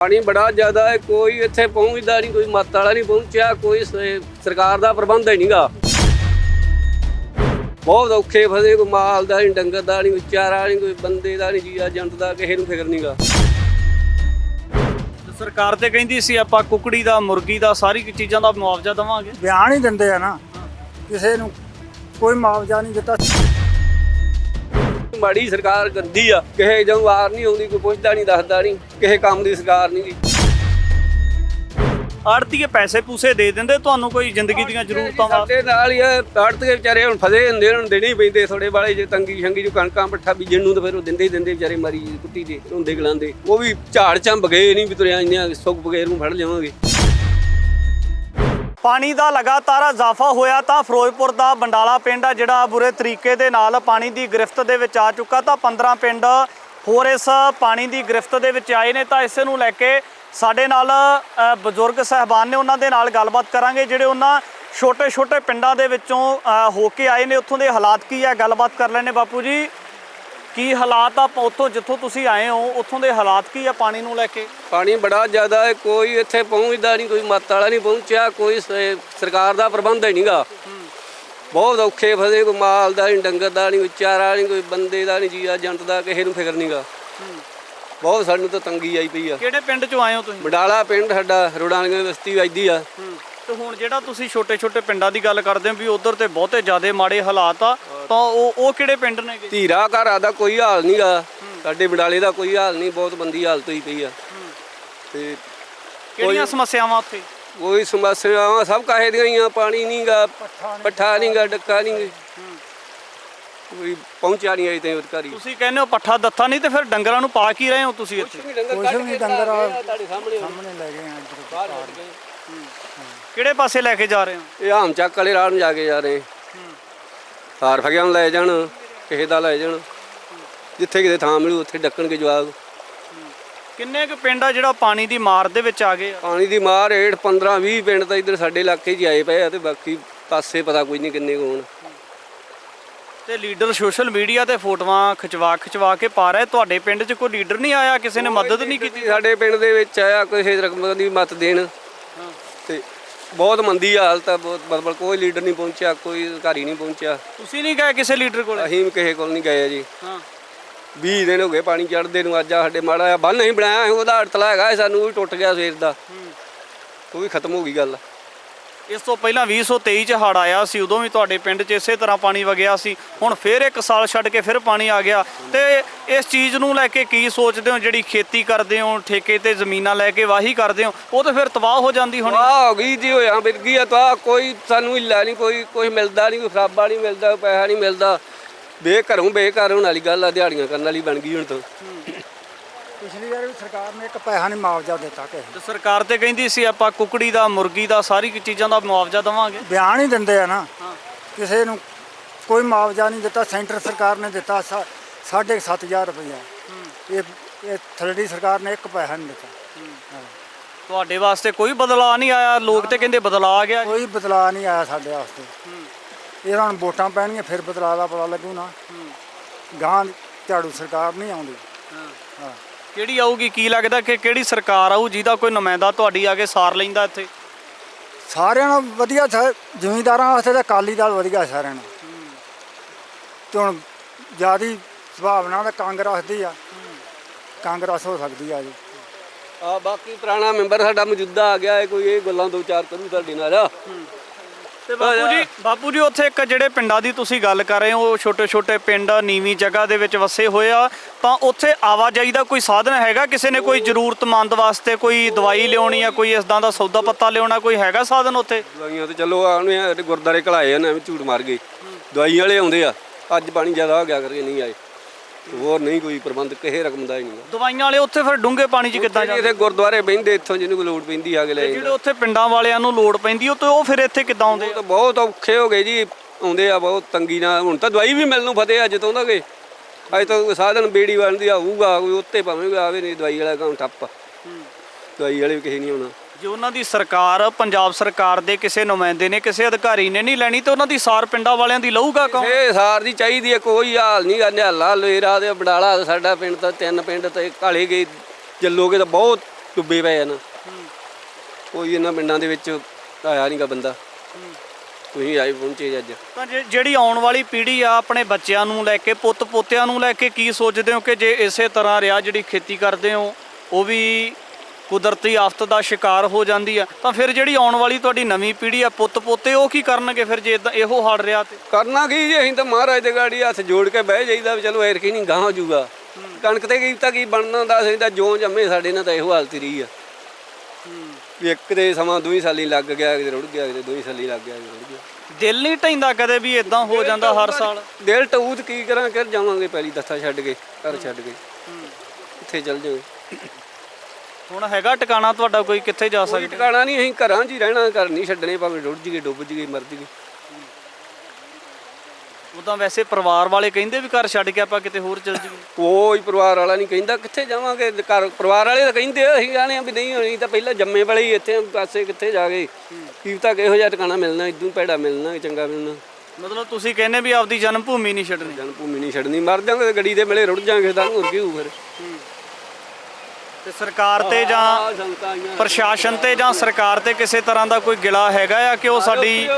ਪਾਣੀ ਬੜਾ ਜ਼ਿਆਦਾ ਹੈ ਕੋਈ ਇੱਥੇ ਪਹੁੰਚਦਾ ਨਹੀਂ ਕੋਈ ਮੱਤ ਵਾਲਾ ਨਹੀਂ ਪਹੁੰਚਿਆ ਕੋਈ ਸ- ਸਰਕਾਰ ਦਾ ਪ੍ਰਬੰਧ ਹੀ ਨਹੀਂਗਾ ਬਹੁਤ ਔਖੇ ਫਸੇ ਕੋਈ ਮਾਲ ਦਾ ਨਹੀਂ ਡੰਗਰ ਦਾ ਨਹੀਂ ਵਿਚਾਰਾ ਨਹੀਂ ਕੋਈ ਬੰਦੇ ਦਾ ਨਹੀਂ ਜੀਆ ਜੰਤ ਦਾ ਕਿਸੇ ਨੂੰ ਫਿਕਰ ਨਹੀਂਗਾ ਸਰਕਾਰ ਤੇ ਕਹਿੰਦੀ ਸੀ ਆਪਾਂ ਕੁਕੜੀ ਦਾ ਮੁਰਗੀ ਦਾ ਸਾਰੀ ਚੀਜ਼ਾਂ ਦਾ ਮੁਆਵਜ਼ਾ ਦੇਵਾਂਗੇ। ਬਿਆਨ ਹੀ ਦਿੰਦੇ ਆ ਨਾ ਕਿਸੇ ਨੂੰ ਕੋਈ ਮੁਆਵਜ਼ਾ ਨਹੀਂ ਦਿੱਤਾ। ਮਾੜੀ ਸਰਕਾਰ ਗੰਦੀ ਆ ਕਿਸੇ ਜਦੋਂ ਵਾਰ ਨਹੀਂ ਆਉਂਦੀ ਕੋਈ ਪੁੱਛਦਾ ਨਹੀਂ ਦੱਸਦਾ ਨਹੀਂ ਕਿਸੇ ਕੰਮ ਦੀ ਸਰਕਾਰ ਨਹੀਂ ਗੀ। ਆੜਤੀਏ ਪੈਸੇ ਪੂਸੇ ਦੇ ਦਿੰਦੇ ਤੁਹਾਨੂੰ ਕੋਈ ਜ਼ਿੰਦਗੀ ਦੀਆਂ ਜ਼ਰੂਰਤਾਂ ਵਾਸਤੇ? ਸਾਡੇ ਨਾਲ ਹੀ ਆ ਆੜਤ ਦੇ ਵਿਚਾਰੇ ਹੁਣ ਫਸੇ ਹੁੰਦੇ ਉਹਨਾਂ ਨੂੰ ਦੇਣੇ ਹੀ ਪੈਂਦੇ ਥੋੜੇ ਵਾਲੇ ਜੇ ਤੰਗੀ ਸ਼ੰਗੀ ਜੋ ਕਣਕਾਂ ਪੱਠਾ ਬੀਜਣ ਨੂੰ ਤਾਂ ਫਿਰ ਉਹ ਦਿੰਦੇ ਹੀ ਦਿੰਦੇ ਵਿਚਾਰੇ ਮਾਰੀ ਕੁੱਟੀ ਦੇ ਹੁੰਦੇ ਗਲਾਂਦੇ। ਉਹ ਵੀ ਝਾੜ ਚੰਬ ਗਏ ਨਹੀਂ ਵੀ ਤੁਰਿਆ ਇੰਨੀਆਂ ਸੁੱਕ ਬਗੈਰ ਨੂੰ ਫੜ ਜਾਵਾਂਗੇ ਪਾਣੀ ਦਾ ਲਗਾਤਾਰ ਇਜ਼ਾਫਾ ਹੋਇਆ ਤਾਂ ਫਿਰੋਜ਼ਪੁਰ ਦਾ ਬੰਡਾਲਾ ਪਿੰਡ ਆ ਜਿਹੜਾ ਬੁਰੇ ਤਰੀਕੇ ਦੇ ਨਾਲ ਪਾਣੀ ਦੀ ਗ੍ਰਿਫਤ ਦੇ ਵਿੱਚ ਆ ਚੁੱਕਾ ਤਾਂ 15 ਪਿੰਡ ਹੋਰ ਇਸ ਪਾਣੀ ਦੀ ਗ੍ਰਿਫਤ ਦੇ ਵਿੱਚ ਆਏ ਨੇ ਤਾਂ ਇਸੇ ਨੂੰ ਲੈ ਕੇ ਸਾਡੇ ਨਾਲ ਬਜ਼ੁਰਗ ਸਹਿਬਾਨ ਨੇ ਉਹਨਾਂ ਦੇ ਨਾਲ ਗੱਲਬਾਤ ਕਰਾਂਗੇ ਜਿਹੜੇ ਉਹਨਾਂ ਛੋਟੇ-ਛੋਟੇ ਪਿੰਡਾਂ ਦੇ ਵਿੱਚੋਂ ਹੋ ਕੇ ਆਏ ਨੇ। ਉੱਥੋਂ ਦੇ ਹਾਲਾਤ ਕੀ ਆ? ਗੱਲਬਾਤ ਕਰ ਲੈਣੇ ਬਾਪੂ ਜੀ। ਕੀ ਹਾਲਾਤ ਆ ਉੱਥੋਂ ਜਿੱਥੋਂ ਤੁਸੀਂ ਆਏ ਹੋ ਉੱਥੋਂ ਦੇ ਹਾਲਾਤ ਕੀ ਆ ਪਾਣੀ ਨੂੰ ਲੈ ਕੇ? ਪਾਣੀ ਬੜਾ ਜ਼ਿਆਦਾ ਹੈ ਕੋਈ ਇੱਥੇ ਪਹੁੰਚਦਾ ਨਹੀਂ ਕੋਈ ਮੱਤ ਵਾਲਾ ਨਹੀਂ ਪਹੁੰਚਿਆ ਕੋਈ ਸ- ਸਰਕਾਰ ਦਾ ਪ੍ਰਬੰਧ ਹੀ ਨਹੀਂਗਾ ਬਹੁਤ ਔਖੇ ਫਸੇ ਕੋਈ ਮਾਲ ਦਾ ਨਹੀਂ ਡੰਗਰ ਦਾ ਨਹੀਂ ਵਿਚਾਰਾ ਨਹੀਂ ਕੋਈ ਬੰਦੇ ਦਾ ਨਹੀਂ ਜੀਆ ਜੰਤ ਦਾ ਕਿਸੇ ਨੂੰ ਫਿਕਰ ਨਹੀਂਗਾ ਬਹੁਤ ਸਾਨੂੰ ਤਾਂ ਤੰਗੀ ਆਈ ਪਈ ਆ। ਕਿਹੜੇ ਪਿੰਡ ਚੋਂ ਆਏ ਹੋ ਤੁਸੀਂ? ਬਡਾਲਾ ਪਿੰਡ ਸਾਡਾ ਰੋੜਾਂ ਵਾਲੀ ਬਸਤੀ ਵੱਜਦੀ ਆ। ਤੇ ਹੁਣ ਜਿਹੜਾ ਤੁਸੀਂ ਛੋਟੇ-ਛੋਟੇ ਪਿੰਡਾਂ ਦੀ ਗੱਲ ਕਰਦੇ ਹੋ ਵੀ ਉਧਰ ਤੇ ਬਹੁਤੇ ਜ਼ਿਆਦੇ ਮਾੜੇ ਹਾਲਾਤ ਆ ਤਾਂ ਉਹ ਉਹ ਕਿਹੜੇ ਪਿੰਡ ਨੇਗੇ ਧੀਰਾ ਘਰਾਂ ਦਾ ਕੋਈ ਹਾਲ ਨਹੀਂਗਾ ਸਾਡੇ ਬਡਾਲੇ ਦਾ ਕੋਈ ਹਾਲ ਨਹੀਂ ਬਹੁਤ ਬੰਦੀ ਹਾਲਤ ਹੋਈ ਪਈ ਆ। ਤੇ ਕਿਹੜੀਆਂ ਸਮੱਸਿਆਵਾਂ ਉੱਥੇ? ਕੋਈ ਸਮੱਸਿਆਵਾਂ ਸਭ ਕਾਹੇ ਦੀਆਂ ਹੀ ਆ ਪਾਣੀ ਨਹੀਂਗਾ ਪੱਠਾ ਨਹੀਂਗਾ ਡੱਕਾ ਨਹੀਂ ਕੋਈ ਪਹੁੰਚਿਆ ਨਹੀਂ ਅਜੇ ਤਾਈਂ ਅਧਿਕਾਰੀ। ਤੁਸੀਂ ਕਹਿੰਦੇ ਹੋ ਪੱਠਾ ਦੱਥਾ ਨਹੀਂ ਤੇ ਫਿਰ ਡੰਗਰਾਂ ਨੂੰ ਪਾ ਕੀ ਰਹੇ ਹੋ ਤੁਸੀਂ ਇੱਥੇ? ਕੁਛ ਵੀ ਨਹੀਂ ਡੰਗਰ ਆ ਤੁਹਾਡੇ ਸਾਹਮਣੇ ਸਾਹਮਣੇ ਲੈ ਗਏ ਆ ਇੱਧਰ ਬਾਹਰ ਉੱਡ ਗਏ। ਕਿਹੜੇ ਪਾਸੇ ਲੈ ਕੇ ਜਾ ਰਹੇ ਹੋ? ਇਹ ਆਮ ਚੱਕ ਵਾਲੇ ਰਾਹ ਨੂੰ ਜਾ ਕੇ ਜਾ ਰਹੇ। ਹਾਰ ਫਗਿਆਂ ਨੂੰ ਲੈ ਜਾਣ ਕਿਸੇ ਦਾ ਲੈ ਜਾਣ। ਜਿੱਥੇ ਕਿਤੇ ਥਾਂ ਮਿਲੂ ਉੱਥੇ ਡੱਕਣਗੇ ਜਵਾਗ। ਕਿੰਨੇ ਕੁ ਪਿੰਡ ਆ ਜਿਹੜਾ ਪਾਣੀ ਦੀ ਮਾਰ ਦੇ ਵਿੱਚ ਆ ਗਏ ਆ? ਪਾਣੀ ਦੀ ਮਾਰ ਹੇਠ 15 20 ਪਿੰਡ ਤਾਂ ਇੱਧਰ ਸਾਡੇ ਇਲਾਕੇ 'ਚ ਹੀ ਆਏ ਪਏ ਆ ਤੇ ਬਾਕੀ ਪਾਸੇ ਪਤਾ ਕੋਈ ਨਹੀਂ ਕਿੰਨੇ ਕੁ ਹੋਣ। ਤੇ ਲੀਡਰ ਸੋਸ਼ਲ ਮੀਡੀਆ ਤੇ ਫੋਟੋਆਂ ਖਿਚਵਾ ਖਿਚਵਾ ਕੇ ਪਾ ਰਹੇ ਤੁਹਾਡੇ ਪਿੰਡ 'ਚ ਕੋਈ ਲੀਡਰ ਨਹੀਂ ਆਇਆ? ਕਿਸੇ ਨੇ ਮਦਦ ਨਹੀਂ ਕੀਤੀ? ਸਾਡੇ ਪਿੰਡ ਦੇ ਵਿੱਚ ਆਇਆ ਕਿਸੇ ਰਕਮ ਦੀ ਮਤ ਦੇਣ। ਬਹੁਤ ਮੰਦੀ ਹਾਲਤ ਆ ਬਹੁਤ ਮਤਲਬ ਕੋਈ ਲੀਡਰ ਨਹੀਂ ਪਹੁੰਚਿਆ ਕੋਈ ਅਧਿਕਾਰੀ ਨਹੀਂ ਪਹੁੰਚਿਆ। ਤੁਸੀਂ ਨਹੀਂ ਗਏ ਕਿਸੇ ਲੀਡਰ ਕੋਲ? ਅਸੀਂ ਵੀ ਕਿਸੇ ਕੋਲ ਨਹੀਂ ਗਏ ਜੀ। ਹਾਂ। 20 ਦਿਨ ਹੋ ਗਏ ਪਾਣੀ ਚੜਦੇ ਨੂੰ ਅੱਜ ਆ ਸਾਡੇ ਮਾੜਾ ਬੰਨ ਨਹੀਂ ਬਣਾਇਆ ਉਹਦਾ ਅੜਤਲਾ ਹੈਗਾ ਸਾਨੂੰ ਉਹ ਵੀ ਟੁੱਟ ਗਿਆ ਸਵੇਰ ਦਾ। ਉਹ ਵੀ ਖਤਮ ਹੋ ਗਈ ਗੱਲ। ਇਸ ਤੋਂ ਪਹਿਲਾਂ 2023 ਚ ਹੜ ਆਇਆ ਸੀ, ਉਦੋਂ ਵੀ ਤੁਹਾਡੇ ਪਿੰਡ 'ਚ ਇਸੇ ਤਰ੍ਹਾਂ ਪਾਣੀ ਵਗਿਆ ਸੀ। ਹੁਣ ਫਿਰ ਇੱਕ ਸਾਲ ਛੱਡ ਕੇ ਫਿਰ ਪਾਣੀ ਆ ਗਿਆ। ਤੇ ਇਸ ਚੀਜ਼ ਨੂੰ ਲੈ ਕੇ ਕੀ ਸੋਚਦੇ ਹੋ? ਜਿਹੜੀ ਖੇਤੀ ਕਰਦੇ ਹੋ, ਠੇਕੇ ਤੇ ਜ਼ਮੀਨਾਂ ਲੈ ਕੇ ਵਾਹੀ ਕਰਦੇ ਹੋ, ਉਹ ਤਾਂ ਫਿਰ ਤਬਾਹ ਹੋ ਜਾਂਦੀ ਹੁਣ। ਵਾਹ ਹੋ ਗਈ ਜੀ, ਹੋਇਆ ਮਿਲ ਗਈ ਆ ਤਾਂ ਕੋਈ ਸਾਨੂੰ ਹਿੱਲਾ ਨਹੀਂ, ਕੋਈ ਕੋਈ ਮਿਲਦਾ ਨਹੀਂ, ਕੋਈ ਖਰਾਬਾ ਨਹੀਂ ਮਿਲਦਾ ਪੈਸਾ ਨਹੀਂ ਮਿਲਦਾ। ਬੇਘਰੋਂ ਬੇਘਰ ਹੋਣ ਵਾਲੀ ਗੱਲ ਆ, ਦਿਹਾੜੀਆਂ ਕਰਨ ਵਾਲੀ ਬਣ ਗਈ ਹੁਣ ਤਾਂ। ਪਿਛਲੀ ਵਾਰ ਵੀ ਸਰਕਾਰ ਨੇ ਇੱਕ ਪੈਸਾ ਨਹੀਂ ਮੁਆਵਜ਼ਾ ਦਿੱਤਾ ਕਿਸੇ ਨੂੰ। ਤੇ ਸਰਕਾਰ ਤੇ ਕਹਿੰਦੀ ਸੀ ਆਪਾਂ ਕੁਕੜੀ ਦਾ ਮੁਰਗੀ ਦਾ ਸਾਰੀ ਚੀਜ਼ਾਂ ਦਾ ਮੁਆਵਜ਼ਾ ਦੇਵਾਂਗੇ। ਬਿਆਨ ਹੀ ਦਿੰਦੇ ਆ ਨਾ। ਹਾਂ। ਕਿਸੇ ਨੂੰ ਕੋਈ ਮੁਆਵਜ਼ਾ ਨਹੀਂ ਦਿੱਤਾ ਸੈਂਟਰ ਸਰਕਾਰ ਨੇ ਦਿੱਤਾ ਸਾ- ਸਾਢੇ ਕੁ ਸੱਤ ਹਜ਼ਾਰ ਰੁਪਇਆ ਇਹ ਇਹ ਥਰਡੀ ਸਰਕਾਰ ਨੇ ਇੱਕ ਪੈਸਾ ਨਹੀਂ ਦਿੱਤਾ। ਹਾਂ। ਤੁਹਾਡੇ ਵਾਸਤੇ ਕੋਈ ਬਦਲਾਅ ਨਹੀਂ ਆਇਆ? ਲੋਕ ਤੇ ਕਹਿੰਦੇ ਬਦਲਾਅ ਆ ਗਿਆ। ਕੋਈ ਬਦਲਾਅ ਨਹੀਂ ਆਇਆ ਸਾਡੇ ਵਾਸਤੇ। ਇਹ ਹੁਣ ਵੋਟਾਂ ਪੈਣਗੀਆਂ ਫਿਰ ਬਦਲਾਅ ਦਾ ਪਤਾ ਲੱਗੂ ਨਾ। ਗਾਂ ਝਾੜੂ ਸਰਕਾਰ ਨਹੀਂ ਆਉਂਦੀ। ਹਾਂ। ਕਿਹੜੀ ਆਊਗੀ ਕੀ ਲੱਗਦਾ ਕਿ ਕਿਹੜੀ ਸਰਕਾਰ ਆਊ ਜਿਹਦਾ ਕੋਈ ਨੁਮਾਇੰਦਾ ਤੁਹਾਡੀ ਆ ਕੇ ਸਾਰ ਲੈਂਦਾ ਇੱਥੇ? ਸਾਰਿਆਂ ਨਾਲ ਵਧੀਆ ਜ਼ਿਮੀਂਦਾਰਾਂ ਵਾਸਤੇ ਤਾਂ ਅਕਾਲੀ ਦਲ ਵਧੀਆ ਸਾਰਿਆਂ ਨਾਲ। ਤੇ ਹੁਣ ਜਿਆਦੀ ਸੁਭਾਵਨਾ ਤਾਂ ਕਾਂਗਰਸ ਦੀ ਆ। ਕਾਂਗਰਸ ਹੋ ਸਕਦੀ ਆ ਜੀ। ਆ ਬਾਕੀ ਪੁਰਾਣਾ ਮੈਂਬਰ ਸਾਡਾ ਮੌਜੂਦਾ ਆ ਗਿਆ ਹੈ ਕੋਈ ਇਹ ਗੱਲਾਂ ਦੋ ਚਾਰ ਕਰੂ ਤੁਹਾਡੇ ਨਾਲ। ਆ ਤੇ ਬਾਪੂ ਜੀ ਬਾਪੂ ਜੀ ਉੱਥੇ ਇੱਕ ਜਿਹੜੇ ਪਿੰਡਾਂ ਦੀ ਤੁਸੀਂ ਗੱਲ ਕਰ ਰਹੇ ਹੋ ਛੋਟੇ ਛੋਟੇ ਪਿੰਡ ਨੀਵੀਂ ਜਗ੍ਹਾ ਦੇ ਵਿੱਚ ਵਸੇ ਹੋਏ ਆ। ਤਾਂ ਉੱਥੇ ਆਵਾਜਾਈ ਦਾ ਕੋਈ ਸਾਧਨ ਹੈਗਾ? ਕਿਸੇ ਨੇ ਕੋਈ ਜ਼ਰੂਰਤਮੰਦ ਵਾਸਤੇ ਕੋਈ ਦਵਾਈ ਲਿਆਉਣੀ ਆ ਕੋਈ ਇਸਦਾਂ ਦਾ ਸੌਦਾ ਪੱਤਾ ਲਿਆਉਣਾ ਕੋਈ ਹੈਗਾ ਸਾਧਨ ਉੱਥੇ? ਦਵਾਈਆਂ ਤੇ ਚਲੋ ਆਉਣੇ ਤੇ ਗੁਰਦਾਰੇ ਘਲਾਏ ਨੇ ਐਵੇਂ ਝੂਠ ਮਾਰ ਗਏ। ਦਵਾਈ ਵਾਲੇ ਆਉਂਦੇ ਆ ਅੱਜ ਪਾਣੀ ਜ਼ਿਆਦਾ ਹੋ ਗਿਆ ਕਰਕੇ ਨਹੀਂ ਆਏ। ਹੋਰ ਨਹੀਂ ਕੋਈ ਪ੍ਰਬੰਧ ਕਿਸੇ ਰਕਮ ਦਾ ਹੀ ਨਹੀਂ ਦਵਾਈਆਂ ਵਾਲੇ ਉੱਥੇ ਫਿਰ ਡੂੰਘੇ ਪਾਣੀ 'ਚ ਕਿੱਦਾਂ ਜਾਂਦੇ? ਇੱਥੇ ਗੁਰਦੁਆਰੇ ਬਹਿੰਦੇ ਇੱਥੋਂ ਜਿਹਨੂੰ ਕੋਈ ਲੋੜ ਪੈਂਦੀ ਆ ਕੇ ਲੈ ਜਿਹੜੇ ਉੱਥੇ ਪਿੰਡਾਂ ਵਾਲਿਆਂ ਨੂੰ ਲੋੜ ਪੈਂਦੀ ਉਹ ਤੇ ਉਹ ਫਿਰ ਇੱਥੇ ਕਿੱਦਾਂ ਆਉਂਦੇ? ਉਹ ਤਾਂ ਬਹੁਤ ਔਖੇ ਹੋ ਗਏ ਜੀ ਆਉਂਦੇ ਆ ਬਹੁਤ ਤੰਗੀ ਨਾਲ। ਹੁਣ ਤਾਂ ਦਵਾਈ ਵੀ ਮਿਲਣ ਨੂੰ ਫਤਿਹ ਅੱਜ ਤੋਂ ਕਿ ਅੱਜ ਤਾਂ ਸਾਧਨ ਬੇੜੀ ਵਾਲ ਦੀ ਆਊਗਾ ਕੋਈ ਉੱਤੇ ਭਾਵੇਂ ਆਵੇ ਨਹੀਂ ਦਵਾਈ ਵਾਲਾ ਕੰਮ ਠੱਪ ਦਵਾਈ ਵਾਲੇ ਵੀ ਕਿਸੇ ਨਹੀਂ ਆਉਣਾ। ਜੇ ਉਹਨਾਂ ਦੀ ਸਰਕਾਰ ਪੰਜਾਬ ਸਰਕਾਰ ਦੇ ਕਿਸੇ ਨੁਮਾਇੰਦੇ ਨੇ ਕਿਸੇ ਅਧਿਕਾਰੀ ਨੇ ਨਹੀਂ ਲੈਣੀ ਤੇ ਉਹਨਾਂ ਦੀ ਸਾਰ ਪਿੰਡਾਂ ਵਾਲਿਆਂ ਦੀ ਲਊਗਾ ਕੌਣ? ਇਹ ਸਾਰ ਦੀ ਚਾਹੀਦੀ ਹੈ ਕੋਈ ਹਾਲ ਨਹੀਂ ਗਾ ਨਿਹਾਲਾ ਲੋਏਰਾ ਦੇ ਬਡਾਲਾ ਸਾਡਾ ਪਿੰਡ ਤਾਂ ਤਿੰਨ ਪਿੰਡ ਤੇ ਕਾਲੇ ਗਏ ਜੱਲੋਗੇ ਤਾਂ ਬਹੁਤ ਡੁੱਬੇ ਪਏ ਆ ਨਾ। ਕੋਈ ਇਹਨਾਂ ਪਿੰਡਾਂ ਦੇ ਵਿੱਚ ਆਇਆ ਨਹੀਂਗਾ ਬੰਦਾ। ਤੁਸੀਂ ਆਏ ਪਹੁੰਚੇ ਅੱਜ। ਤਾਂ ਜੇ- ਜਿਹੜੀ ਆਉਣ ਵਾਲੀ ਪੀੜ੍ਹੀ ਆ ਆਪਣੇ ਬੱਚਿਆਂ ਨੂੰ ਲੈ ਕੇ ਪੁੱਤ ਪੋਤਿਆਂ ਨੂੰ ਲੈ ਕੇ ਕੀ ਸੋਚਦੇ ਹੋ ਕਿ ਜੇ ਇਸੇ ਤਰ੍ਹਾਂ ਰਿਹਾ ਜਿਹੜੀ ਖੇਤੀ ਕਰਦੇ ਹੋ ਉਹ ਵੀ ਕੁਦਰਤੀ ਆਫਤ ਦਾ ਸ਼ਿਕਾਰ ਹੋ ਜਾਂਦੀ ਆ ਤਾਂ ਫਿਰ ਜਿਹੜੀ ਆਉਣ ਵਾਲੀ ਤੁਹਾਡੀ ਨਵੀਂ ਪੀੜ੍ਹੀ ਆ ਪੁੱਤ ਪੋਤੇ ਉਹ ਕੀ ਕਰਨਗੇ ਫਿਰ ਜੇ ਇਦਾਂ ਇਹੋ ਹਾਲ ਰਿਹਾ ਤੇ? ਕਰਨਾ ਕੀ ਜੀ ਅਸੀਂ ਤਾਂ ਮਹਾਰਾਜ ਦੇ ਗਾੜੀ ਹੱਥ ਜੋੜ ਕੇ ਬਹਿ ਜਾਈਦਾ ਵੀ ਚਲੋ ਐਰ ਕੀ ਨਹੀਂ ਗਾਂ ਹੋ ਜਾਊਗਾ। ਕਣਕ ਤੇ ਕੀ ਤਾਂ ਕੀ ਬਣਨਾ ਦਾ ਅਸੀਂ ਤਾਂ ਜੋ ਜੰਮੇ ਸਾਡੇ ਨਾਲ ਤਾਂ ਇਹੋ ਹਾਲਤ ਹੀ ਰਹੀ ਆ। ਵੀ ਇੱਕ ਦੇ ਸਮਾਂ ਦੋਈ ਸਾਲੀ ਲੱਗ ਗਿਆ ਕਿਤੇ ਰੁੜ ਗਿਆ ਕਿਤੇ ਦੋਈ ਸਾਲੀ ਲੱਗ ਗਿਆ ਕਿਤੇ ਰੁੜ ਗਿਆ ਦਿਲ ਨਹੀਂ ਢੈਂਦਾ ਕਦੇ ਵੀ ਇਦਾਂ ਹੋ ਜਾਂਦਾ ਹਰ ਸਾਲ। ਦਿਲ ਟਊਤ ਕੀ ਕਰਾਂ ਕਰ ਜਾਵਾਂਗੇ ਪਹਿਲੀ ਦੱਥਾ ਛੱਡ ਕੇ ਘਰ ਛੱਡ ਕੇ। ਕਿੱਥੇ ਚੱਲ ਜਾਵਾਂਗੇ ਹੁਣ ਹੈਗਾ ਟਿਕਾਣਾ ਤੁਹਾਡਾ ਕੋਈ ਕਿੱਥੇ ਜਾ ਕੋਈ ਸਕਦੇ? ਟਿਕਾਣਾ ਨਹੀਂ ਅਸੀਂ ਘਰਾਂ 'ਚ ਹੀ ਰਹਿਣਾ ਘਰ ਨਹੀਂ ਛੱਡਣੇ ਭਾਵੇਂ ਰੁੜ ਜੀਏ ਡੁੱਬ ਜੀਏ ਮਰ ਜੀਏ ਉਦਾਂ ਵੈਸੇ ਪਰਿਵਾਰ ਵਾਲੇ ਕਹਿੰਦੇ ਵੀ ਘਰ ਛੱਡ ਕੇ ਆਪਾਂ ਕਿਤੇ ਹੋਰ ਚੱਲ ਜਾਈਏ। ਕੋਈ ਪਰਿਵਾਰ ਵਾਲਾ ਨਹੀਂ ਕਹਿੰਦਾ ਕਿੱਥੇ ਜਾਵਾਂਗੇ? ਘਰ ਪਰਿਵਾਰ ਵਾਲੇ ਤਾਂ ਕਹਿੰਦੇ ਆ, ਅਸੀਂ ਜਾਣੇ ਆ ਵੀ ਨਹੀਂ ਹੋਣੀ ਤਾਂ ਪਹਿਲਾਂ ਜੰਮੇ ਵਾਲੇ ਹੀ ਇੱਥੇ ਪਾਸੇ ਕਿੱਥੇ ਜਾ ਗਏ। ਕੀ ਤਾਂ ਕਿਹੋ ਜਿਹਾ ਟਿਕਾਣਾ ਮਿਲਣਾ ਇਦੋਂ ਭੈੜਾ ਮਿਲਣਾ ਚੰਗਾ ਮਿਲਣਾ। ਮਤਲਬ ਤੁਸੀਂ ਕਹਿੰਦੇ ਵੀ ਆਪਦੀ ਜਨਮ ਭੂਮੀ ਨਹੀਂ ਛੱਡਣੀ। ਜਨ ਭੂਮੀ ਨਹੀਂ ਛੱਡਣੀ ਮਰ ਜਾਵਾਂਗੇ ਤੇ ਗੱਡੀ ਦੇ ਮਿਲੇ ਰੁੜ ਜਾਵਾਂਗੇ ਤਾਂ ਹੋਰ ਕੀ ਹੋਊ ਫਿਰ। ਤੇ ਸਰਕਾਰ ਤੇ ਜਾਂ ਆਹ ਸੰਗਤਾਂ ਆਈਆਂ ਪ੍ਰਸ਼ਾਸਨ ਤੇ ਜਾਂ ਸਰਕਾਰ ਤੇ ਕਿਸੇ ਤਰ੍ਹਾਂ ਦਾ ਕੋਈ ਗਿਲਾ ਹੈਗਾ ਆ ਕਿ ਉਹ ਸਾਡੀ।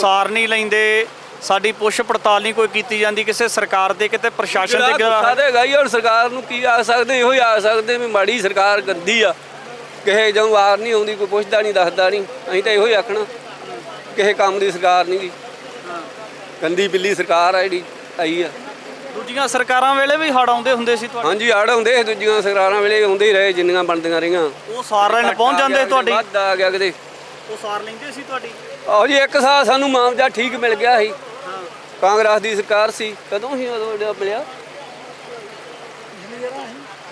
ਸਾਰ ਨਹੀਂ ਲੈਂਦੇ? ਸਾਡੀ ਪੁੱਛ ਪੜਤਾਲ ਨਹੀਂ ਕੋਈ ਕੀਤੀ ਜਾਂਦੀ ਕਿਸੇ ਸਰਕਾਰ ਦੇ ਕਿਤੇ ਪ੍ਰਸ਼ਾਸਨ ਗਿਲਾ ਗੁੱਸਾ ਤੇ ਗਈ ਔਰ ਸਰਕਾਰ ਨੂੰ ਕੀ ਆ ਸਕਦੇ ਇਹੋ ਹੀ ਆ ਸਕਦੇ ਵੀ ਮਾੜੀ ਸਰਕਾਰ ਗੰਦੀ ਆ। ਕਿਸੇ ਜਦੋਂ ਵਾਰ ਨਹੀਂ ਆਉਂਦੀ ਕੋਈ ਪੁੱਛਦਾ ਨਹੀਂ ਦੱਸਦਾ ਨਹੀਂ। ਅਸੀਂ ਤਾਂ ਇਹੋ ਹੀ ਆਖਣਾ ਕਿਸੇ ਕੰਮ ਦੀ ਸਰਕਾਰ ਨਹੀਂ ਗੀ। ਗੰਦੀ ਬਿੱਲੀ ਸਰਕਾਰ ਆ ਜਿਹੜੀ ਆਈ ਆ। ਦੂਜੀਆਂ ਸਰਕਾਰਾਂ ਵੇਲੇ ਵੀ ਹੜ ਆਉਂਦੇ ਹੁੰਦੇ ਸੀ ਤੁਹਾਡੇ? ਹਾਂਜੀ ਹੜ ਆਉਂਦੇ ਸੀ ਦੂਜੀਆਂ ਸਰਕਾਰਾਂ ਵੇਲੇ ਆਉਂਦੇ ਹੀ ਰਹੇ ਜਿੰਨੀਆਂ ਬਣਦੀਆਂ ਰਹੀਆਂ। ਉਹ ਸਾਰ ਲੈਣ ਪਹੁੰਚ ਜਾਂਦੇ ਤੁਹਾਡੀ? ਵੱਧ ਆ ਗਿਆ ਕਿਤੇ। ਉਹ ਸਾਰ ਲੈਂਦੇ ਸੀ ਤੁਹਾਡੀ? ਆਹੋ ਜੀ ਇੱਕ ਸਾਲ ਸਾਨੂੰ ਮਾਮਜਾ ਠੀਕ ਮਿਲ ਗਿਆ ਸੀ। ਕਾਂਗਰਸ ਦੀ ਸਰਕਾਰ ਸੀ ਕਦੋਂ ਸੀ ਉਦੋਂ ਜਿਹੜਾ ਮਿਲਿਆ?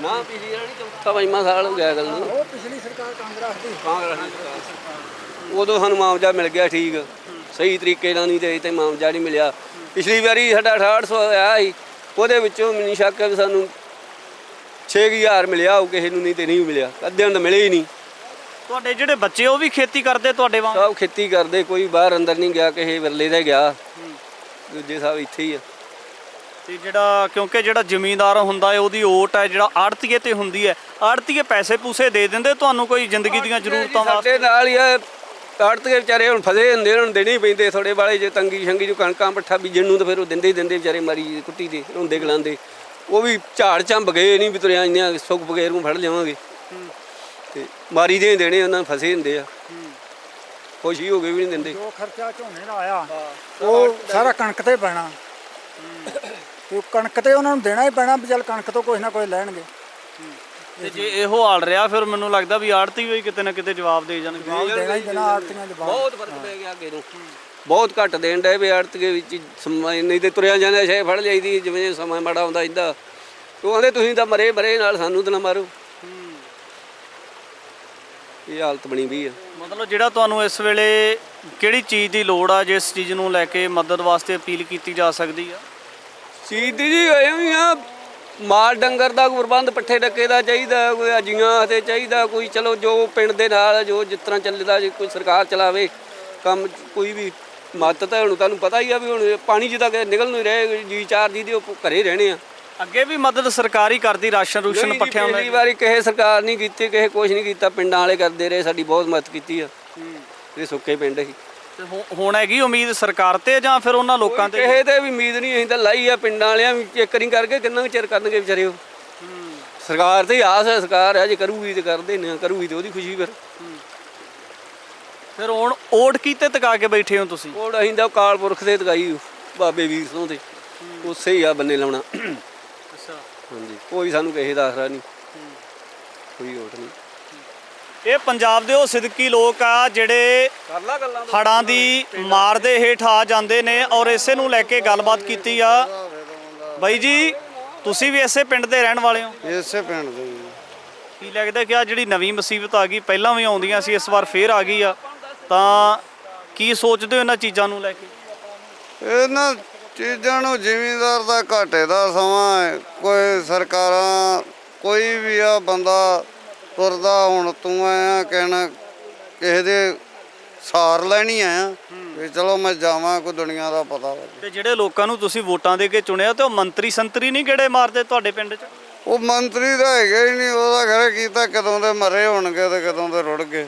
ਨਾ ਪਿਛਲੀ ਨਹੀਂ ਚੌਥਾ ਪੰਜਵਾਂ ਸਾਲ ਹੋ ਗਿਆ ਗੱਲ ਨੂੰ। ਉਹ ਪਿਛਲੀ ਸਰਕਾਰ ਕਾਂਗਰਸ ਦੀ। ਕਾਂਗਰਸ ਦੀ ਸਰਕਾਰ। ਸੀ। ਉਦੋਂ ਸਾਨੂੰ ਮਾਮਜਾ ਮਿਲ ਗਿਆ ਠੀਕ। ਸਹੀ ਤਰੀਕੇ ਨਾਲ ਨਹੀਂ ਤੇ ਤੇ ਮਾਮਜਾ ਨਹੀਂ ਮਿਲਿਆ। ਪਿਛਲੀ ਵਾਰੀ ਸਾਡਾ 6800 ਆਇਆ ਸੀ ਉਹਦੇ ਵਿੱਚੋਂ ਮੈਨੂੰ ਸ਼ੱਕ ਹੈ ਵੀ ਸਾਨੂੰ 6000 ਮਿਲਿਆ ਉਹ ਕਿਸੇ ਨੂੰ ਨਹੀਂ ਤੇ ਨਹੀਂ ਮਿਲਿਆ। ਅੱਧਿਆਂ ਨੂੰ ਤਾਂ ਮਿਲੇ ਹੀ ਨਹੀਂ। ਤੁਹਾਡੇ ਜਿਹੜੇ ਬੱਚੇ ਉਹ ਵੀ ਖੇਤੀ ਕਰਦੇ ਤੁਹਾਡੇ ਵਾਂਗ? ਸਭ ਖੇਤੀ ਕਰਦੇ ਕੋਈ ਬਾਹਰ ਅੰਦਰ ਨਹੀਂ ਗਿਆ ਕਿਸੇ ਵਿਰਲੇ ਦਾ ਗਿਆ। ਦੂਜੇ ਸਭ ਇੱਥੇ ਹੀ ਆ। ਤੇ ਜਿਹੜਾ ਕਿਉਂਕਿ ਜਿਹੜਾ ਜ਼ਮੀਂਦਾਰ ਹੁੰਦਾ ਹੈ ਉਹਦੀ ਓਟ ਹੈ ਜਿਹੜਾ ਆੜਤੀਏ ਤੇ ਹੁੰਦੀ ਹੈ ਆੜਤੀਏ ਪੈਸੇ ਪੂਸੇ ਦੇ ਦਿੰਦੇ ਤੁਹਾਨੂੰ ਕੋਈ ਜ਼ਿੰਦਗੀ ਦੀਆਂ ਜ਼ਰੂਰਤਾਂ ਵਾਸਤੇ? ਸਾਡੇ ਨਾਲ ਹੀ ਆ ਤਾੜਤ ਕੇ ਵਿਚਾਰੇ ਹੁਣ ਫਸੇ ਹੁੰਦੇ ਉਹਨਾਂ ਨੂੰ ਦੇਣੇ ਹੀ ਪੈਂਦੇ ਥੋੜੇ ਵਾਲੇ ਜੇ ਤੰਗੀ ਸ਼ੰਗੀ ਜੋ ਕਣਕਾਂ ਪੱਠਾ ਬੀਜਣ ਨੂੰ ਤਾਂ ਫਿਰ ਉਹ ਦਿੰਦੇ ਹੀ ਦਿੰਦੇ ਵਿਚਾਰੇ ਮਾਰੀ ਕੁੱਟੀ ਦੇ ਰੋਂਦੇ ਗਲਾਂਦੇ। ਉਹ ਵੀ ਝਾੜ ਚੰਬ ਗਏ ਨਹੀਂ ਵੀ ਤੁਰਿਆ ਇੰਨੀਆਂ ਸੁੱਕ ਬਗੈਰ ਨੂੰ ਫੜ ਲਿਆਵਾਂਗੇ। ਤੇ ਮਾਰੀ ਦੇ ਦੇਣੇ ਉਹਨਾਂ ਨੂੰ ਫਸੇ ਹੁੰਦੇ ਆ। ਖੁਸ਼ੀ ਹੋ ਗਈ ਵੀ ਨਹੀਂ ਦਿੰਦੇ। ਜੋ ਖਰਚਾ ਝੋਨੇ ਦਾ ਆਇਆ ਉਹ ਸਾਰਾ ਕਣਕ ਤੇ ਪੈਣਾ। ਤੇ ਕਣਕ ਤੇ ਉਹਨਾਂ ਨੂੰ ਦੇਣਾ ਹੀ ਪੈਣਾ ਵੀ ਚੱਲ ਕਣਕ ਤੋਂ ਕੁਝ ਨਾ ਕੁਝ ਲੈਣਗੇ। ਤੇ ਜੇ ਇਹੋ ਹਾਲ ਰਿਹਾ ਫਿਰ ਮੈਨੂੰ ਲੱਗਦਾ ਵੀ ਆੜਤੀ ਵੀ ਕਿਤੇ ਨਾ ਕਿਤੇ ਜਵਾਬ ਦੇ ਜਾਣਗੇ। ਦੇਣਾ ਹੀ ਦੇਣਾ ਦੇ ਬਹੁਤ ਫ਼ਰਕ ਪੈ ਗਿਆ ਅੱਗੇ ਨੂੰ ਬਹੁਤ ਘੱਟ ਦੇਣ ਡਏ ਵੀ ਅੜਤ ਦੇ ਵਿੱਚ ਸਮਾਂ ਨਹੀਂ ਤੇ ਤੁਰਿਆ ਜਾਂਦਾ ਸ਼ੇ ਫੜ ਲਈਦੀ ਜਿਵੇਂ ਸਮਾਂ ਮਾੜਾ ਹੁੰਦਾ ਇੰਦਾ ਉਹ ਕਹਿੰਦੇ ਤੁਸੀਂ ਤਾਂ ਮਰੇ ਮਰੇ ਨਾਲ ਸਾਨੂੰ ਤਾਂ ਨਾ ਮਾਰੋ। ਇਹ ਹਾਲਤ ਬਣੀ ਵੀ ਆ। ਮਤਲਬ ਜਿਹੜਾ ਤੁਹਾਨੂੰ ਇਸ ਵੇਲੇ ਕਿਹੜੀ ਚੀਜ਼ ਦੀ ਲੋੜ ਆ ਜਿਸ ਚੀਜ਼ ਨੂੰ ਲੈ ਕੇ ਮਦਦ ਵਾਸਤੇ ਅਪੀਲ ਕੀਤੀ ਜਾ ਸਕਦੀ ਆ? ਚੀਜ਼ ਦੀ ਜੀ ਐਵੇਂ ਆ ਮਾਲ ਡੰਗਰ ਦਾ ਪ੍ਰਬੰਧ ਪੱਠੇ ਡੱਕੇ ਦਾ ਚਾਹੀਦਾ ਕੋਈ ਅਜੀਆਂ ਤੇ ਚਾਹੀਦਾ ਕੋਈ ਚਲੋ ਜੋ ਪਿੰਡ ਦੇ ਨਾਲ ਜੋ ਜਿਸ ਤਰ੍ਹਾਂ ਚੱਲਦਾ ਜੇ ਕੋਈ ਸਰਕਾਰ ਚਲਾਵੇ ਕੰਮ ਕੋਈ ਵੀ ਮਦਦ ਤਾਂ ਹੁਣ ਤੁਹਾਨੂੰ ਪਤਾ ਹੀ ਆ ਵੀ ਹੁਣ ਪਾਣੀ ਜਿੱਦਾਂ ਨਿਕਲ ਨਹੀਂ ਰਹੇ ਜੀ ਚਾਰ ਜੀ ਦੇ ਉਹ ਘਰੇ ਰਹਿਣੇ ਆ। ਅੱਗੇ ਵੀ ਮਦਦ ਸਰਕਾਰੀ ਕਰਦੀ ਰਾਸ਼ਨ ਰੂਸ਼ਨ ਪੱਠਿਆਂ ਨੂੰ ਲੈ ਪਿਛਲੀ ਵਾਰੀ ਕਿਸੇ ਸਰਕਾਰ ਨਹੀਂ ਕੀਤੀ ਕਿਸੇ ਕੁਝ ਨਹੀਂ ਕੀਤਾ ਪਿੰਡਾਂ ਵਾਲੇ ਕਰਦੇ ਰਹੇ ਸਾਡੀ ਬਹੁਤ ਮਦਦ ਕੀਤੀ ਆ। ਇਹ ਸੁੱਕੇ ਪਿੰਡ ਸੀ। ਤੇ ਹੁ- ਹੁਣ ਹੈਗੀ ਉਮੀਦ ਸਰਕਾਰ ਤੇ ਜਾਂ ਫਿਰ ਉਹਨਾਂ ਲੋਕਾਂ ਤੇ? ਕਿਸੇ ਤੇ ਵੀ ਉਮੀਦ ਨਹੀਂ ਅਸੀਂ ਤਾਂ ਲਾਈ ਆ ਪਿੰਡਾਂ ਵਾਲਿਆਂ ਵੀ ਚੈੱਕ ਨਹੀਂ ਕਰਕੇ ਕਿੰਨਾ ਕੁ ਚਿਰ ਕਰਨਗੇ ਵਿਚਾਰੇ ਉਹ। ਸਰਕਾਰ ਤੇ ਹੀ ਆਸ ਹੈ ਸਰਕਾਰ ਹੈ ਜੇ ਕਰੂਗੀ ਤੇ ਕਰਦੇ ਨੇ ਕਰੂਗੀ ਤੇ ਉਹਦੀ ਖੁਸ਼ੀ ਫਿਰ। ਫਿਰ ਹੁਣ ਓਟ ਕੀਤੇ ਟਿਕਾ ਕੇ ਬੈਠੇ ਹੋ ਤੁਸੀਂ? ਉਹ ਅਸੀਂ ਤਾਂ ਕਾਲ ਪੁਰਖ ਦੇ ਤਗਾਈ ਬਾਬੇ ਵੀਰ ਸਿੰਘ ਦੇ। ਉਸੇ ਹੀ ਆ ਬੰਨੇ ਲਾਉਣਾ। ਕੋਈ ਸਾਨੂੰ ਕਿਸੇ ਦਾ ਆਸਰਾ ਨਹੀਂ। ਕੋਈ ਓਟ ਨਹੀਂ। ਇਹ ਪੰਜਾਬ ਦੇ ਉਹ ਸਿੱਧਕੀ ਲੋਕ ਆ ਜਿਹੜੇ ਹੜਾਂ ਦੀ ਮਾਰ ਦੇ ਹੇਠ ਆ ਜਾਂਦੇ ਨੇ ਔਰ ਇਸੇ ਨੂੰ ਲੈ ਕੇ ਗੱਲਬਾਤ ਕੀਤੀ ਆ। ਬਾਈ ਜੀ ਤੁਸੀਂ ਵੀ ਇਸੇ ਪਿੰਡ ਦੇ ਰਹਿਣ ਵਾਲੇ ਹੋ? ਇਸੇ ਪਿੰਡ ਦੇ। ਕੀ ਲੱਗਦਾ ਕਿ ਆ ਜਿਹੜੀ ਨਵੀਂ ਮੁਸੀਬਤ ਆ ਗਈ ਪਹਿਲਾਂ ਵੀ ਆਉਂਦੀਆਂ ਸੀ ਇਸ ਵਾਰ ਫੇਰ ਆ ਗਈ ਆ। ਤਾਂ ਕੀ ਸੋਚਦੇ ਹੋ ਇਹਨਾਂ ਚੀਜ਼ਾਂ ਨੂੰ ਲੈ ਕੇ? ਇਹਨਾਂ ਚੀਜ਼ਾਂ ਨੂੰ ਜ਼ਿਮੀਂਦਾਰ ਦਾ ਘਾਟੇ ਦਾ ਸਮਾਂ ਹੈ। ਕੋਈ ਸਰਕਾਰਾਂ ਕੋਈ ਵੀ ਆ ਬੰਦਾ ਤੁਰਦਾ ਹੁਣ ਤੂੰ ਆਇਆ ਕਹਿਣਾ ਕਿਸੇ ਦੇ ਸਾਰ ਲੈਣੀ ਆਇਆ ਵੀ ਚਲੋ ਮੈਂ ਜਾਵਾਂ ਕੋਈ ਦੁਨੀਆ ਦਾ ਪਤਾ ਲੱਗੇ। ਤੇ ਜਿਹੜੇ ਲੋਕਾਂ ਨੂੰ ਤੁਸੀਂ ਵੋਟਾਂ ਦੇ ਕੇ ਚੁਣਿਆ ਤੇ ਉਹ ਮੰਤਰੀ ਸੰਤਰੀ ਨਹੀਂ ਗੇੜੇ ਮਾਰਦੇ ਤੁਹਾਡੇ ਪਿੰਡ 'ਚ? ਉਹ ਮੰਤਰੀ ਦਾ ਹੈਗਾ ਹੀ ਨਹੀਂ ਉਹਦਾ ਖਰੇ ਕੀਤਾ ਕਦੋਂ ਦੇ ਮਰੇ ਹੋਣਗੇ ਤੇ ਕਦੋਂ ਦੇ ਰੁੜ ਗਏ।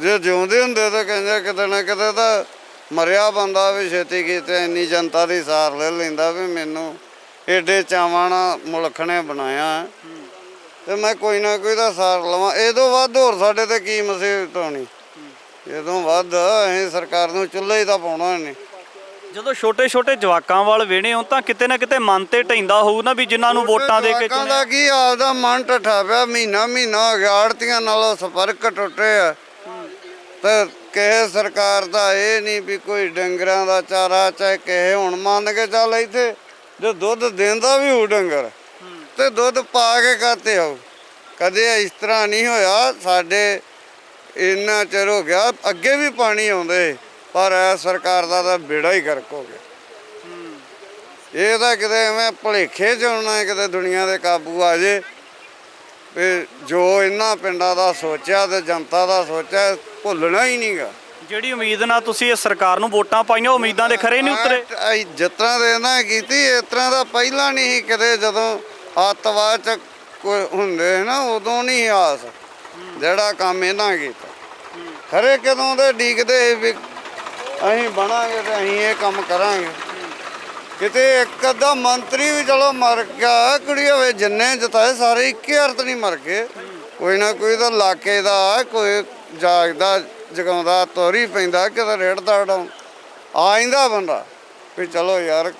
ਜੇ ਜਿਉਂਦੇ ਹੁੰਦੇ ਤਾਂ ਕਹਿੰਦੇ ਕਿਤੇ ਨਾ ਕਿਤੇ ਤਾਂ ਮਰਿਆ ਬੰਦਾ ਵੀ ਛੇਤੀ ਕੀਤੇ ਇੰਨੀ ਜਨਤਾ ਦੀ ਸਾਰ ਲੈ ਲੈਂਦਾ ਵੀ ਮੈਨੂੰ ਏਡੇ ਚਾਵਾਂ ਨਾਲ ਮੁਲਕ ਨੇ ਬਣਾਇਆ। ਤੇ ਮੈਂ ਕੋਈ ਨਾ ਕੋਈ ਤਾਂ ਸਾਰ ਲਵਾਂ। ਇਹ ਤੋਂ ਵੱਧ ਹੋਰ ਸਾਡੇ ਤੇ ਕੀ ਮੁਸੀਬਤ ਹੋਣੀ? ਇਹ ਤੋਂ ਵੱਧ ਅਸੀਂ ਸਰਕਾਰ ਨੂੰ ਚੁੱਲ੍ਹੇ ਹੀ ਤਾਂ ਪਾਉਣਾ ਨਹੀਂ। ਜਦੋਂ ਛੋਟੇ ਛੋਟੇ ਜਵਾਕਾਂ ਵੱਲ ਵੇਣੇ ਹੋ ਤਾਂ ਕਿਤੇ ਨਾ ਕਿਤੇ ਮਨ ਤੇ ਢੈਂਦਾ ਹੋਊ ਨਾ ਵੀ ਜਿਨ੍ਹਾਂ ਨੂੰ ਵੋਟਾਂ ਦੇ ਕੇ ਚੁਣਿਆ। ਦਾ ਕੀ ਆਪਦਾ ਮਨ ਟੱਠਾ ਪਿਆ? ਮਹੀਨਾ ਮਹੀਨਾ ਹੋ ਗਿਆ ਆੜਤੀਆਂ ਨਾਲੋਂ ਸੰਪਰਕ ਟੁੱਟੇ ਆ। ਤੇ ਕਿਸੇ ਸਰਕਾਰ ਦਾ ਇਹ ਨਹੀਂ ਵੀ ਕੋਈ ਡੰਗਰਾਂ ਦਾ ਚਾਰਾ, ਚਾਹੇ ਕਿਸੇ ਹੁਣ ਮੰਨ ਕੇ ਚੱਲ ਇੱਥੇ ਜੋ ਦੁੱਧ ਦਿੰਦਾ ਵੀ ਹੋ ਡੰਗਰ, ਤੇ ਦੁੱਧ ਪਾ ਕੇ ਕਾਤੇ ਆਓ। ਕਦੇ ਇਸ ਤਰ੍ਹਾਂ ਨਹੀਂ ਹੋਇਆ, ਸਾਡੇ ਇੰਨਾ ਚਿਰ ਹੋ ਗਿਆ, ਅੱਗੇ ਵੀ ਪਾਣੀ ਆਉਂਦੇ, ਪਰ ਇਹ ਸਰਕਾਰ ਦਾ ਤਾਂ ਬੇੜਾ ਹੀ ਗਰਕ ਹੋ ਗਿਆ। ਇਹ ਤਾਂ ਕਿਤੇ ਐਵੇਂ ਭਲੇਖੇ ਚ ਆਉਣਾ ਕਿਤੇ ਦੁਨੀਆ ਦੇ ਕਾਬੂ ਆ ਜੇ। ਵੀ ਜੋ ਇਹਨਾਂ ਪਿੰਡਾਂ ਦਾ ਸੋਚਿਆ ਤੇ ਜਨਤਾ ਦਾ ਸੋਚਿਆ ਭੁੱਲਣਾ ਹੀ ਨਹੀਂਗਾ ਜਿਹੜੀ ਉਮੀਦ ਨਾਲ ਤੁਸੀਂ ਇਸ ਸਰਕਾਰ ਨੂੰ ਵੋਟਾਂ ਪਾਈਆਂ ਉਹ ਉਮੀਦਾਂ ਦੇ ਖਰੇ ਨਹੀਂ ਉਤਰੇ? ਜਿਸ ਤਰ੍ਹਾਂ ਦੇ ਨਾ ਕੀਤੀ ਇਸ ਤਰ੍ਹਾਂ ਦਾ ਪਹਿਲਾਂ ਨਹੀਂ ਕਦੇ ਜਦੋਂ ਅੱਤਵਾਦ ਚ ਕੋਈ ਹੁੰਦੇ ਨਾ ਉਦੋਂ ਨਹੀਂ ਆਸ ਜਿਹੜਾ ਕੰਮ ਇਹਨਾਂ ਕੀਤਾ। ਖਰੇ ਕਦੋਂ ਦੇ ਡੀਕਦੇ ਵੀ ਅਸੀਂ ਬਣਾਂਗੇ ਤੇ ਅਸੀਂ ਇਹ ਕੰਮ ਕਰਾਂਗੇ। ਕਿਤੇ ਇੱਕ ਅੱਧਾ ਮੰਤਰੀ ਵੀ ਚਲੋ ਮਰ ਗਿਆ ਕੁੜੀ ਹੋਵੇ ਜਿੰਨੇ ਜਿਤਾਏ ਸਾਰੇ ਇੱਕੇ ਅਰਥ ਨਹੀਂ ਮਰ ਗਏ। ਕੋਈ ਨਾ ਕੋਈ ਤਾਂ ਇਲਾਕੇ ਦਾ ਕੋਈ ਜਾਗਦਾ ਜਗਾਉਂਦਾ ਤੋਰੀ ਪੈਂਦਾ ਕਿਤੇ ਰੇੜਦਾ ਡਾਉਂ ਆਇੰਦਾ ਬੰਦਾ ਵੀ ਚਲੋ ਯਾਰ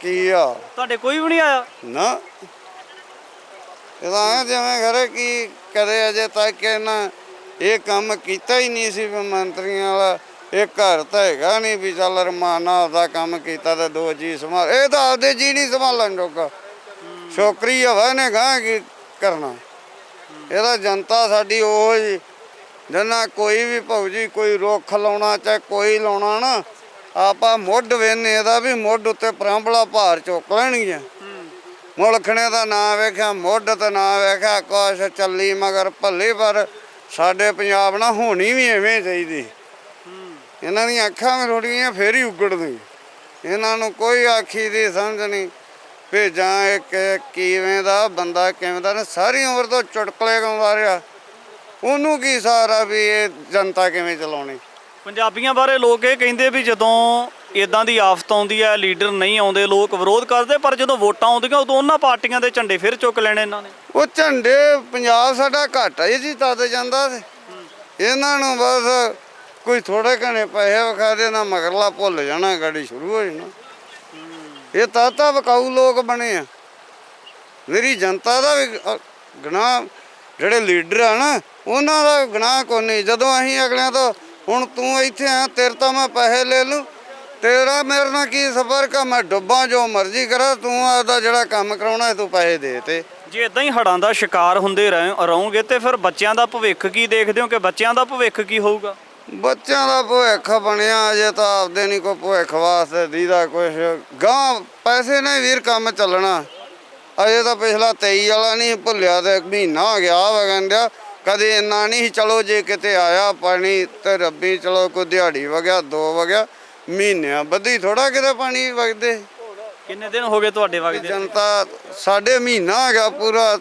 ਕੀ ਆ? ਤੁਹਾਡੇ ਕੋਈ ਵੀ ਨਹੀਂ ਆਇਆ? ਨਾ। ਇਹਦਾ ਜਿਵੇਂ ਘਰੇ ਕੀ ਕਦੇ ਅਜੇ ਤੱਕ ਇਹਨਾਂ ਇਹ ਕੰਮ ਕੀਤਾ ਹੀ ਨਹੀਂ ਸੀ ਮੰਤਰੀਆਂ ਵਾਲਾ। ਇਹ ਘਰ ਤਾਂ ਹੈਗਾ ਨਹੀਂ ਵੀ ਚੱਲ ਰਮਾਨਾ ਉਹਦਾ ਕੰਮ ਕੀਤਾ ਤੇ ਦੋ ਜੀ ਸੰਭਾਲ। ਇਹ ਤਾਂ ਆਪਦੇ ਜੀ ਨਹੀਂ ਸੰਭਾਲਣ ਜੋਗਾ। ਛੋਕਰੀ ਹਵਾ ਨੇ ਗਾਂ ਕੀ ਕਰਨਾ? ਇਹਦਾ ਜਨਤਾ ਸਾਡੀ ਉਹ ਜੀ ਜਿੰਨਾ ਕੋਈ ਵੀ ਭੌਜੀ ਕੋਈ ਰੁੱਖ ਲਾਉਣਾ ਚਾਹੇ ਕੋਈ ਲਾਉਣਾ ਨਾ, ਆਪਾਂ ਮੁੱਢ ਵੇਨੇ ਇਹਦਾ ਵੀ ਮੁੱਢ ਉੱਤੇ ਪਰਾਂਬਲਾ ਭਾਰ ਚੁੱਕ ਲੈਣਗੀਆਂ ਮੁਲਖਣੇ ਦਾ ਨਾਂ ਵੇਖਿਆ, ਮੁੱਢ ਤੇ ਨਾਂ ਵੇਖਿਆ, ਕੁਛ ਚੱਲੀ ਮਗਰ ਭੱਲੀ ਪਰ ਸਾਡੇ ਪੰਜਾਬ ਨਾਲ ਹੋਣੀ ਵੀ ਐਵੇਂ ਚਾਹੀਦੀ। ਇਹਨਾਂ ਦੀਆਂ ਅੱਖਾਂ ਵਿੱਚ ਰੋੜੀਆਂ ਫੇਰ ਹੀ ਉਗੜਦੀ ਇਹਨਾਂ ਨੂੰ ਕੋਈ ਆਖੀ ਦੀ ਸਮਝ ਨਹੀਂ ਭੇਜਾਂ ਇੱਕ ਕਿਵੇਂ ਦਾ, ਬੰਦਾ ਕਿਵੇਂ ਦਾ ਨਾ ਸਾਰੀ ਉਮਰ ਤੋਂ ਚੁਟਕਲੇ ਗਾਉਂਦਾ ਰਿਹਾ। ਉਹਨੂੰ ਕੀ ਸਾਰਾ ਵੀ ਇਹ ਜਨਤਾ ਕਿਵੇਂ ਚਲਾਉਣੀ? ਪੰਜਾਬੀਆਂ ਬਾਰੇ ਲੋਕ ਇਹ ਕਹਿੰਦੇ ਵੀ ਜਦੋਂ ਇਦਾਂ ਦੀ ਆਫਤ ਆਉਂਦੀ ਹੈ ਲੀਡਰ ਨਹੀਂ ਆਉਂਦੇ ਲੋਕ ਵਿਰੋਧ ਕਰਦੇ ਪਰ ਜਦੋਂ ਵੋਟਾਂ ਆਉਂਦੀਆਂ ਉਦੋਂ ਉਹਨਾਂ ਪਾਰਟੀਆਂ ਦੇ ਝੰਡੇ ਫਿਰ ਚੁੱਕ ਲੈਣੇ ਇਹਨਾਂ ਨੇ। ਉਹ ਝੰਡੇ ਪੰਜਾਬ ਸਾਡਾ ਘਾਟਾ ਹੀ ਜੀ ਤਦ ਜਾਂਦਾ ਸੀ। ਇਹਨਾਂ ਨੂੰ ਬਸ ਕੋਈ ਥੋੜੇ ਘਣੇ ਪੈਸੇ ਵਿਖਾ ਦੇ ਨਾ ਮਗਰਲਾ ਭੁੱਲ ਜਾਣਾ ਗਾੜੀ ਸ਼ੁਰੂ ਹੋ ਜਾਣਾ। ਇਹ ਤਾਂ ਤਾਂ ਵਿਕਾਊ ਲੋਕ ਬਣੇ ਆ। ਮੇਰੀ ਜਨਤਾ ਦਾ ਵੀ ਗਨਾਹ ਜਿਹੜੇ ਲੀਡਰ ਆ ਨਾ ਉਹਨਾਂ ਦਾ ਗਨਾਹ ਕੋਈ ਨਹੀਂ। ਜਦੋਂ ਅਸੀਂ ਅਗਲਿਆਂ ਤੋਂ ਹੁਣ ਤੂੰ ਇੱਥੇ ਆ ਤੇਰੇ ਤੋਂ ਮੈਂ ਪੈਸੇ ਲੈ ਲੂੰ। ਤੇਰਾ ਮੇਰੇ ਨਾਲ ਕੀ ਸੰਪਰਕ ਆ? ਮੈਂ ਡੁੱਬਾਂ ਜੋ ਮਰਜ਼ੀ ਕਰਾਂ। ਤੂੰ ਆਪਦਾ ਜਿਹੜਾ ਕੰਮ ਕਰਾਉਣਾ ਤੂੰ ਪੈਸੇ ਦੇ ਤੇ। ਜੇ ਇਦਾਂ ਹੀ ਹੜਾਂ ਦਾ ਸ਼ਿਕਾਰ ਹੁੰਦੇ ਰਹੇ- ਰਹੋਗੇ ਤੇ ਫਿਰ ਬੱਚਿਆਂ ਦਾ ਭਵਿੱਖ ਕੀ ਦੇਖਦੇ ਹੋ ਕਿ ਬੱਚਿਆਂ ਦਾ ਭਵਿੱਖ ਕੀ ਹੋਊਗਾ? ਬੱਚਿਆਂ ਦਾ ਭਵਿੱਖ ਬਣਿਆ ਅਜੇ ਤਾਂ ਆਪਦੇ ਨਹੀਂ ਕੋਈ ਭਵਿੱਖ ਵਾਸਤੇ ਦੀਦਾ ਕੁਛ। ਗਾਂ ਪੈਸੇ ਹੀ ਵੀਰ ਕੰਮ ਚੱਲਣਾ। ਅਜੇ ਤਾਂ ਪਿਛਲਾ 23 ਵਾਲਾ ਨਹੀਂ ਭੁੱਲਿਆ ਤੇ ਮਹੀਨਾ ਹੋ ਗਿਆ ਵਾ ਕਹਿੰਦਿਆ ਕਦੇ ਇੰਨਾ ਨਹੀਂ ਚਲੋ ਜੇ ਕਿਤੇ ਆਇਆ ਪਾਣੀ ਤੇ ਰੱਬੀ ਚਲੋ ਕੋਈ ਦਿਹਾੜੀ ਵਗਿਆ ਦੋ ਵਗਿਆ ਮਹੀਨਿਆਂ ਬੱਧੀ ਥੋੜਾ ਕਿਤੇ ਪਾਣੀ ਵਗਦੇ। ਕਿੰਨੇ ਦਿਨ ਹੋ ਗਏ ਤੁਹਾਡੇ ਵਗਦੇ? ਜਨਤਾ ਸਾਡੇ ਮਹੀਨਾ ਹੋ ਗਿਆ ਪੂਰਾ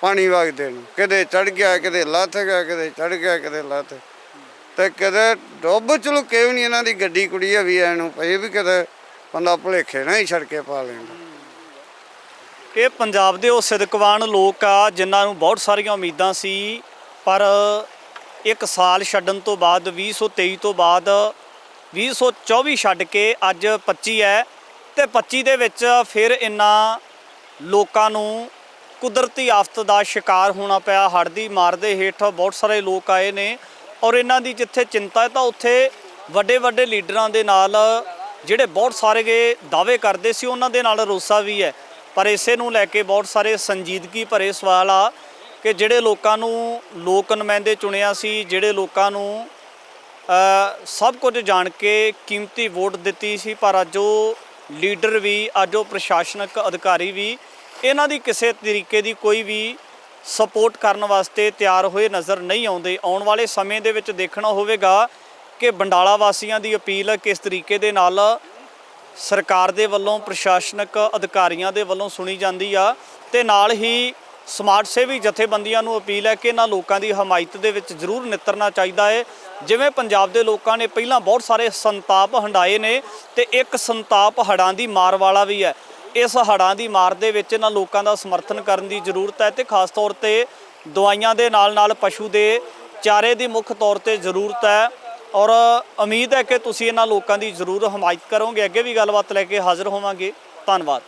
ਪਾਣੀ ਵਗਦੇ ਨੂੰ। ਕਿਤੇ ਚੜ ਗਿਆ ਕਿਤੇ ਲੱਥ ਗਿਆ ਕਿਤੇ ਚੜ ਗਿਆ ਕਿਤੇ ਲੱਥ। ਤੇ ਕਿਤੇ ਡੁੱਬ ਚਲੁਕੇ ਵੀ ਨਹੀਂ ਇਹਨਾਂ ਦੀ ਗੱਡੀ ਕੁੜੀ ਆ ਵੀ ਐ ਨੂੰ ਪਈ ਵੀ ਕਿਤੇ ਬੰਦਾ ਭੁਲੇਖੇ ਨਾ ਹੀ ਛੜਕੇ ਪਾ ਲੈਂਦਾ। ਇਹ ਪੰਜਾਬ ਦੇ ਉਹ ਸਿਦਕਵਾਨ ਲੋਕ ਆ, ਜਿਨ੍ਹਾਂ ਨੂੰ ਬਹੁਤ ਸਾਰੀਆਂ ਉਮੀਦਾਂ ਸੀ, ਪਰ ਇੱਕ ਸਾਲ ਛੱਡਣ ਤੋਂ ਬਾਅਦ 2023 ਤੋਂ ਬਾਅਦ 2024 ਛੱਡ ਕੇ ਅੱਜ 25 ਹੈ ਤੇ 25 ਦੇ ਵਿੱਚ ਫਿਰ ਇਨਾ ਲੋਕਾਂ ਨੂੰ ਕੁਦਰਤੀ ਆਫਤ ਦਾ ਸ਼ਿਕਾਰ ਹੋਣਾ ਪਿਆ। ਹੜ੍ਹ ਦੀ ਮਾਰ ਦੇ ਹੇਠ ਬਹੁਤ ਸਾਰੇ ਲੋਕ ਆਏ ਨੇ ਔਰ ਇਹਨਾਂ ਦੀ ਜਿੱਥੇ ਚਿੰਤਾ ਹੈ ਤਾਂ ਉੱਥੇ ਵੱਡੇ ਵੱਡੇ ਲੀਡਰਾਂ ਦੇ ਨਾਲ ਜਿਹੜੇ ਬਹੁਤ ਸਾਰੇ ਦਾਅਵੇ ਕਰਦੇ ਸੀ, ਉਹਨਾਂ ਦੇ ਨਾਲ ਰੋਸਾ ਵੀ ਹੈ। ਪਰ ਇਸੇ ਨੂੰ ਲੈ ਕੇ ਬਹੁਤ ਸਾਰੇ ਸੰਜੀਦਗੀ ਭਰੇ ਸਵਾਲ ਆ ਕਿ ਜਿਹੜੇ ਲੋਕਾਂ ਨੂੰ ਲੋਕ ਨੁਮਾਇੰਦੇ ਚੁਣਿਆ ਸੀ, ਜਿਹੜੇ ਲੋਕਾਂ ਨੂੰ ਸਭ ਕੁਝ ਜਾਣ ਕੇ ਕੀਮਤੀ ਵੋਟ ਦਿੱਤੀ ਸੀ, ਪਰ ਅੱਜ ਉਹ ਲੀਡਰ ਵੀ, ਅੱਜ ਉਹ ਪ੍ਰਸ਼ਾਸਨਿਕ ਅਧਿਕਾਰੀ ਵੀ, ਇਹਨਾਂ ਦੀ ਕਿਸੇ ਤਰੀਕੇ ਦੀ ਕੋਈ ਵੀ ਸਪੋਰਟ ਕਰਨ ਵਾਸਤੇ ਤਿਆਰ ਹੋਏ ਨਜ਼ਰ ਨਹੀਂ ਆਉਂਦੇ। ਆਉਣ ਵਾਲੇ ਸਮੇਂ ਦੇ ਵਿੱਚ ਦੇਖਣਾ ਹੋਵੇਗਾ ਕਿ ਬੰਡਾਲਾ ਵਾਸੀਆਂ ਦੀ ਅਪੀਲ ਕਿਸ ਤਰੀਕੇ ਦੇ ਨਾਲ ਸਰਕਾਰ ਦੇ ਵੱਲੋਂ, ਪ੍ਰਸ਼ਾਸਨਿਕ ਅਧਿਕਾਰੀਆਂ ਦੇ ਵੱਲੋਂ ਸੁਣੀ ਜਾਂਦੀ ਆ ਤੇ ਨਾਲ ਹੀ ਸਮਾਜ ਸੇਵੀ ਜਥੇਬੰਦੀਆਂ ਨੂੰ ਅਪੀਲ ਹੈ ਕਿ ਇਹਨਾਂ ਲੋਕਾਂ ਦੀ ਹਮਾਇਤ ਦੇ ਵਿੱਚ ਜ਼ਰੂਰ ਨਿਤਰਨਾ ਚਾਹੀਦਾ ਹੈ ਜਿਵੇਂ ਪੰਜਾਬ ਦੇ ਲੋਕਾਂ ਨੇ ਪਹਿਲਾਂ ਬਹੁਤ ਸਾਰੇ ਸੰਤਾਪ ਹੰਡਾਏ ਨੇ ਤੇ ਇੱਕ ਸੰਤਾਪ ਹੜਾਂ ਦੀ ਮਾਰ ਵਾਲਾ ਵੀ ਹੈ। ਇਸ ਹੜਾਂ ਦੀ ਮਾਰ ਦੇ ਵਿੱਚ ਇਹਨਾਂ ਲੋਕਾਂ ਦਾ ਸਮਰਥਨ ਕਰਨ ਦੀ ਜ਼ਰੂਰਤ ਹੈ ਤੇ ਖਾਸ ਤੌਰ ਤੇ ਦਵਾਈਆਂ ਦੇ ਨਾਲ ਨਾਲ ਪਸ਼ੂ ਦੇ ਚਾਰੇ ਦੀ ਮੁੱਖ ਤੌਰ ਤੇ ਜ਼ਰੂਰਤ ਹੈ। ਔਰ ਉਮੀਦ ਹੈ ਕਿ ਤੁਸੀਂ ਇਹਨਾਂ ਲੋਕਾਂ ਦੀ ਜ਼ਰੂਰ ਹਮਾਇਤ ਕਰੋਗੇ। ਅੱਗੇ ਵੀ ਗੱਲਬਾਤ ਲੈ ਕੇ ਹਾਜ਼ਰ ਹੋਵਾਂਗੇ। ਧੰਨਵਾਦ।